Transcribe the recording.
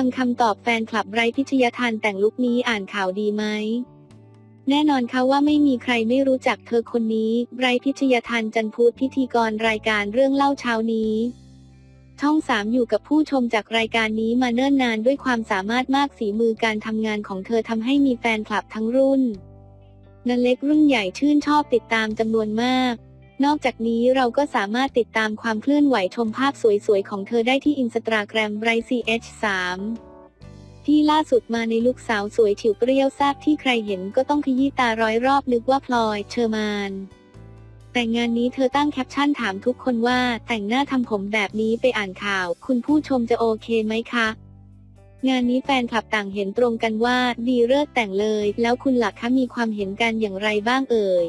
ฟังคำตอบแฟนคลับไบรท์พิชยทันแต่งลุคนี้อ่านข่าวดีไหม แน่นอนค่ะว่าไม่มีใครไม่รู้จักเธอคนนี้ไบรท์พิชยทันจันพุธพิธีกรรายการเรื่องเล่าเช้านี้ ช่องสามอยู่กับผู้ชมจากรายการนี้มาเนิ่นนานด้วยความสามารถมากฝีมือการทำงานของเธอทำให้มีแฟนคลับทั้งรุ่นนันเล็กรุ่นใหญ่ชื่นชอบติดตามจำนวนมาก นอกจากนี้เราก็สามารถติดตามความเคลื่อนไหวชมภาพสวยๆ ของเธอได้ที่อินสตาแกรมไบรซีเอชสามที่ล่าสุดมาในลุคสาวสวยฉิวเปรี้ยวแซ่บที่ใครเห็นก็ต้องขยี้ตาร้อยรอบนึกว่าพลอยเชอร์มานแต่งานนี้เธอตั้งแคปชั่นถามทุกคนว่าแต่งหน้าทำผมแบบนี้ไปอ่านข่าว คุณผู้ชมจะโอเคไหมคะ งานนี้แฟนคลับต่างเห็นตรงกันว่าดีเลิศแต่งเลย แล้วคุณหลักคะมีความเห็นกันอย่างไรบ้างเอ่ย